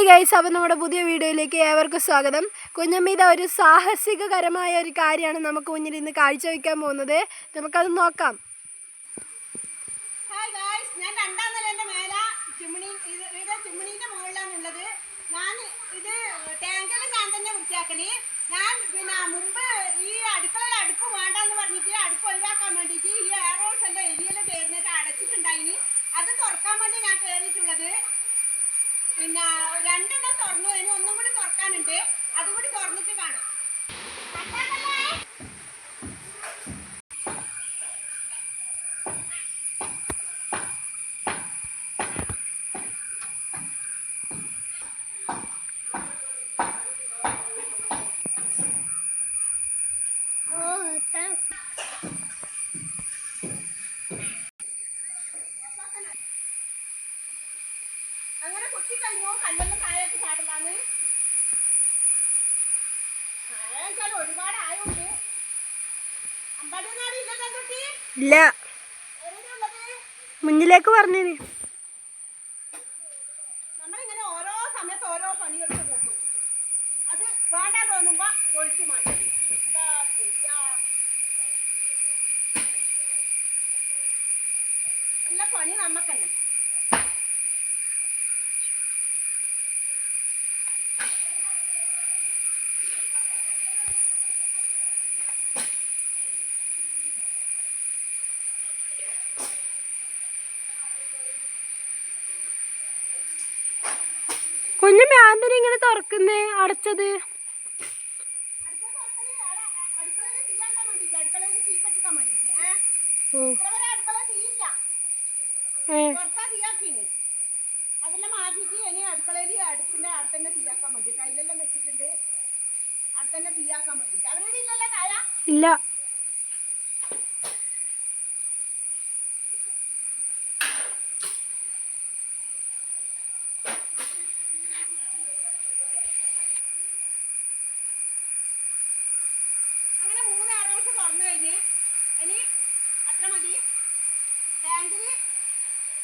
Hi guys അപ്പോൾ നമ്മുടെ പുതിയ വീഡിയോയിലേക്ക് ഏവർക്കും സ്വാഗതം. കുഞ്ഞമ്മീത ഒരു സാഹസികകരമായ ഒരു കാര്യമാണ് നമുക്ക് മുന്നിൽ ഇന്ന് കാഴ്ചവെക്കാൻ പോകുന്നത്. നമുക്കത് നോക്കാം. ഹായ് ഞാൻ രണ്ടാം മേല ചിമ്മിണി ഞാൻ ഇത് തന്നെ ഞാൻ ഈ അടുപ്പ് പറഞ്ഞിട്ട് അടുപ്പ് ഒഴിവാക്കാൻ വേണ്ടിയിട്ട് അത് തുറക്കാൻ വേണ്ടി ഞാൻ കയറിയിട്ടുള്ളത് പിന്നെ രണ്ടെണ്ണം തുറന്നു. അതിന് ഒന്നും കൂടി തുറക്കാനുണ്ട് അതും കൂടി തുറന്നിട്ട് കാണാം അങ്ങനെ കുത്തി കഴിഞ്ഞോ? കല്ലെന്ന് താഴേക്ക് ചാടലാന്ന് വെച്ചാൽ ഒരുപാട് ആയുണ്ട് അമ്പാടി നാട് ഇല്ല. തന്തുട്ടി ഇല്ല മുന്നിലേക്ക് പറഞ്ഞു നമ്മളിങ്ങനെ ഓരോ സമയത്ത് ഓരോ പണിയെടുത്ത് കൂട്ടും അത് വേണ്ട തോന്നുമ്പോ ഒഴിച്ചു മാറ്റി. എന്താ ചെയ്യാ? നല്ല പണി നമ്മക്കന്നെ കുഞ്ഞമ്മ ആന്തിനെ ഇങ്ങനെ തുറക്കുന്നേ അടച്ചത് അടുത്ത ദിവസത്തിൽ അവിടെ അടുക്കളയിൽ തീയാക്കാൻ വേണ്ടിട്ട് അടുക്കളയിൽ തീ ഇങ്ങനെ തുറക്കുന്നേ? അടച്ചത്. ഓ. ഇല്ല. തുറന്നു കഴിഞ്ഞ് ഇനി അത്ര മതി. ടാങ്കിൽ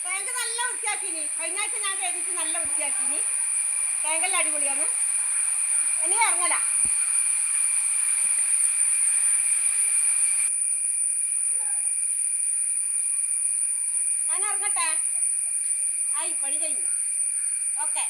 ടാങ്ക് നല്ല വൃത്തിയാക്കിനി കഴിഞ്ഞ ആഴ്ച ഞാൻ കയറിയിട്ട് നല്ല വൃത്തിയാക്കിനി ടാങ്കെല്ലാം അടിപൊളിയാണ് ഇനി ഇറങ്ങല. ഞാൻ ഇറങ്ങട്ടെ? ആയി പണി കഴിഞ്ഞു. ഓക്കെ